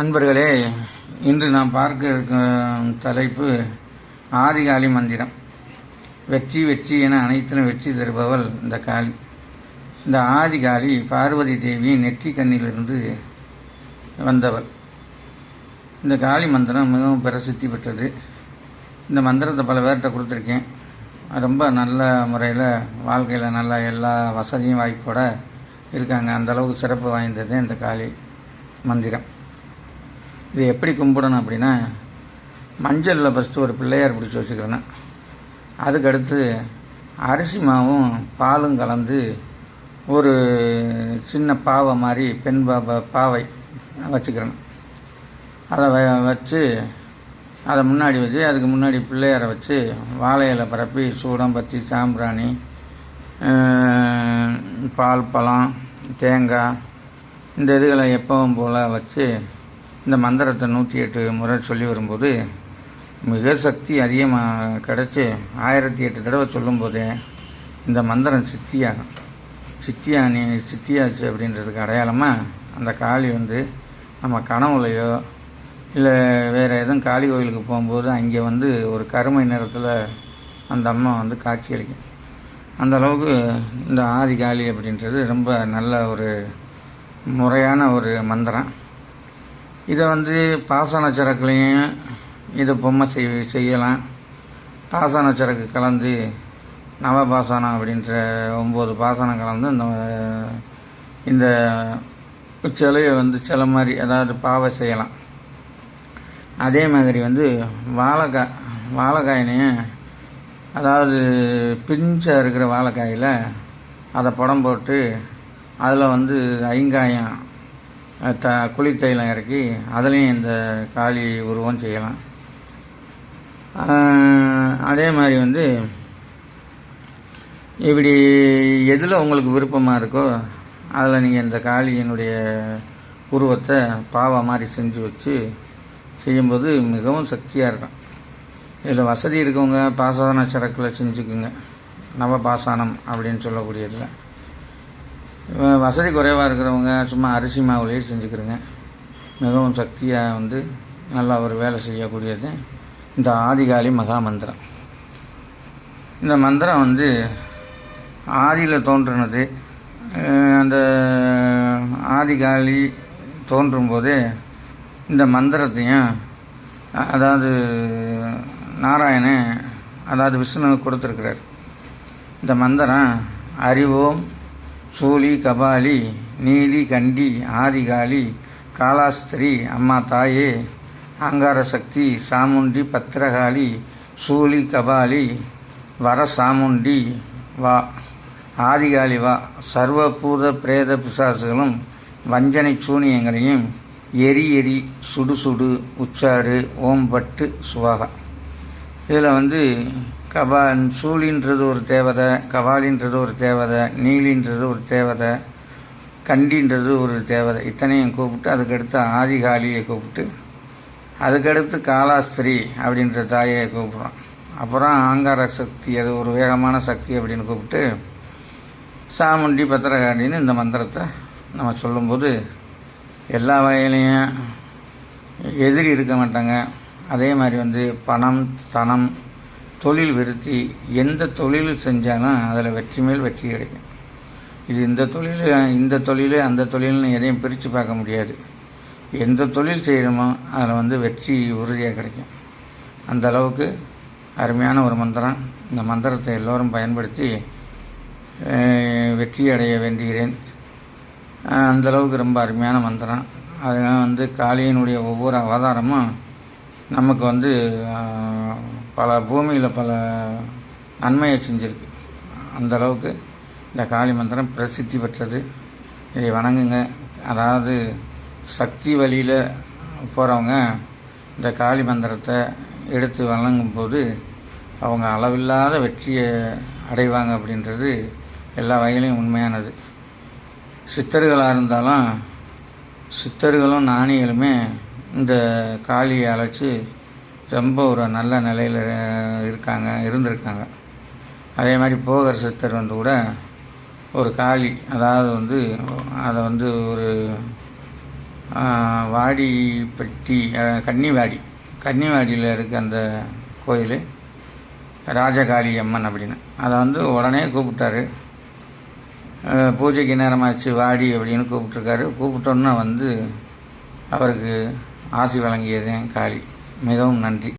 அன்பர்களே இன்று நாம் பார்க்க இருக்கும் தலைப்பு ஆதிகாளி மந்திரம். வெற்றி வெற்றி என அனைத்திலும் வெற்றி தருபவள் இந்த காளி. இந்த ஆதிகாலி பார்வதி தேவியின் நெற்றி கண்ணிலிருந்து வந்தவள். இந்த காளி மந்திரம் மிகவும் பிரசித்தி பெற்றது. இந்த மந்திரத்தை பல பேர்கிட்ட கொடுத்துருக்கேன். ரொம்ப நல்ல முறையில் வாழ்க்கையில் நல்லா எல்லா வசதியும் வாய்ப்போட இருக்காங்க. அந்தளவுக்கு சிறப்பு வாய்ந்தது இந்த காளி மந்திரம். இது எப்படி கும்பிடணும் அப்படின்னா மஞ்சளில் ஃபஸ்ட்டு ஒரு பிள்ளையார் பிடிச்சி வச்சுக்கிறேன் அதுக்கடுத்து அரிசி மாவும் பாலும் கலந்து ஒரு சின்ன பாவை மாதிரி பெண் பாபா பாவை வச்சுக்கிறேன் அதை வ- வச்சு அதை முன்னாடி வச்சு அதுக்கு முன்னாடி பிள்ளையாரை வச்சு வாழையில் பரப்பி சூடம் பத்தி சாம்பிராணி பால் பழம் தேங்காய் இந்த இதுகளை எப்பவும் போல் வச்சு இந்த மந்திரத்தை நூற்றி எட்டு முறை சொல்லி வரும்போது மிக சக்தி அதிகமாக கிடச்சி ஆயிரத்தி எட்டு தடவை சொல்லும்போதே இந்த மந்திரம் சித்தியாகும். சித்தியானி சித்தியாச்சு அப்படின்றதுக்கு அடையாளமாக அந்த காளி வந்து நம்ம கனவுலையோ இல்லை வேறு எதுவும் காளி கோயிலுக்கு போகும்போது அங்கே வந்து ஒரு கருமை நிறத்தில் அந்த அம்மா வந்து காட்சி அளிக்கும். அந்த அளவுக்கு இந்த ஆதி காளி அப்படின்றது ரொம்ப நல்ல ஒரு முறையான ஒரு மந்திரம். இதை வந்து பாசன சரக்குலையும் இதை பொம்மை செய் செய்யலாம். பாசன சரக்கு கலந்து நவபாசனம் அப்படின்ற ஒம்பது பாசனம் கலந்து இந்த இந்த சிலையை வந்து சிலை மாதிரி அதாவது பாவை செய்யலாம். அதே மாதிரி வந்து வாழைக்காய் வாழைக்காயினையும் அதாவது பிஞ்சாக இருக்கிற வாழைக்காயில் அதை படம் போட்டு அதில் வந்து ஐங்காயம் த குளிர் தைலம் இறக்கி அதுலேயும் இந்த காளி உருவம் செய்யலாம். அதே மாதிரி வந்து இப்படி எதில் உங்களுக்கு விருப்பமாக இருக்கோ அதில் நீங்கள் இந்த காளியினுடைய உருவத்தை பாவா மாதிரி செஞ்சு வச்சு செய்யும்போது மிகவும் சக்தியாக இருக்கும். இதில் வசதி இருக்கவங்க பாசான சரக்கில் செஞ்சுக்குங்க. நவபாசானம் அப்படின்னு சொல்லக்கூடியதில். வசதி குறைவாக இருக்கிறவங்க சும்மா அரிசி மாவுலேயே செஞ்சுக்கிறோங்க. மிகவும் சக்தியாக வந்து நல்லா ஒரு வேலை செய்யக்கூடியது இந்த ஆதிகாலி மகா மந்திரம் இந்த மந்திரம் வந்து ஆதியில் தோன்றினது அந்த ஆதிகாலி தோன்றும் போதே இந்த மந்திரத்தையும் அதாவது நாராயணன் அதாவது விஷ்ணுவுக்கு கொடுத்துருக்கிறார். இந்த மந்திரம் அறிவோம் சூலி கபாலி நீலி கண்டி ஆதிகாளி காலாஸ்திரி அம்மா தாயே ஆங்கார சக்தி சாமுண்டி பத்திரகாளி சூலி கபாலி வர சாமுண்டி வா ஆதிகாலி வா சர்வபூத பிரேத பிசாசுகளும் வஞ்சனை சூனியங்களையும் எரி எரி சுடு சுடு உச்சாடு ஓம்பட்டு சுவாகா. இதில் வந்து கபா சூலின்றது ஒரு தேவதை கபாலின்றது ஒரு தேவதை நீலின்றது ஒரு தேவதை கண்டின்றது ஒரு தேவதை. இத்தனையும் கூப்பிட்டு அதுக்கடுத்து ஆதிகாலியை கூப்பிட்டு அதுக்கடுத்து காலாஸ்திரி அப்படின்ற தாயை கூப்பிட்றோம். அப்புறம் ஆங்கார சக்தி அது ஒரு வேகமான சக்தி அப்படின்னு கூப்பிட்டு சாமுண்டி பத்திரகாண்டின்னு இந்த மந்திரத்தை நம்ம சொல்லும்போது எல்லா வகையிலையும் எதிரி இருக்க மாட்டாங்க. அதே மாதிரி வந்து பணம் தனம் தொழில் விருத்தி எந்த தொழில் செஞ்சாலும் அதில் வெற்றி மேல் வெற்றி கிடைக்கும். இது இந்த தொழில் இந்த தொழில் அந்த தொழில்னு எதையும் பிரித்து பார்க்க முடியாது. எந்த தொழில் செய்கிறோமோ அதில் வந்து வெற்றி உறுதியாக கிடைக்கும். அந்த அளவுக்கு அருமையான ஒரு மந்திரம். இந்த மந்திரத்தை எல்லோரும் பயன்படுத்தி வெற்றி அடைய வேண்டுகிறேன். அந்தளவுக்கு அந்த அளவுக்கு ரொம்ப அருமையான மந்திரம். அதனால் வந்து காளியினுடைய ஒவ்வொரு அவதாரமும் நமக்கு வந்து பல பூமியில் பல நன்மையை செஞ்சிருக்கு. அந்த அளவுக்கு இந்த காளி மந்திரம் பிரசித்தி பெற்றது. இதை வணங்குங்க. அதாவது சக்தி வழியில் போகிறவங்க இந்த காளி மந்திரத்தை எடுத்து வணங்கும்போது அவங்க அளவில்லாத வெற்றியை அடைவாங்க அப்படின்றது எல்லா வகையிலையும் உண்மையானது. சித்தர்களாக இருந்தாலும் சித்தர்களும் ஞானிகளுமே இந்த காளியை அழைச்சி ரொம்ப ஒரு நல்ல நிலையில் இருக்காங்க இருந்திருக்காங்க. அதே மாதிரி போகர் சித்தர் வந்து கூட ஒரு காளி அதாவது வந்து அதை வந்து ஒரு வாடி வாடிப்பட்டி கன்னிவாடி கன்னிவாடியில் இருக்க அந்த கோயில் ராஜகாளி அம்மன் அப்படின்னு. அதை வந்து உடனே கூப்பிட்டாரு. பூஜைக்கு நேரமாச்சு வாடி அப்படின்னு கூப்பிட்ருக்காரு கூப்பிட்டோன்னே வந்து அவருக்கு ஆசி வழங்கியதேன் காளி. மிகவும் நன்றி.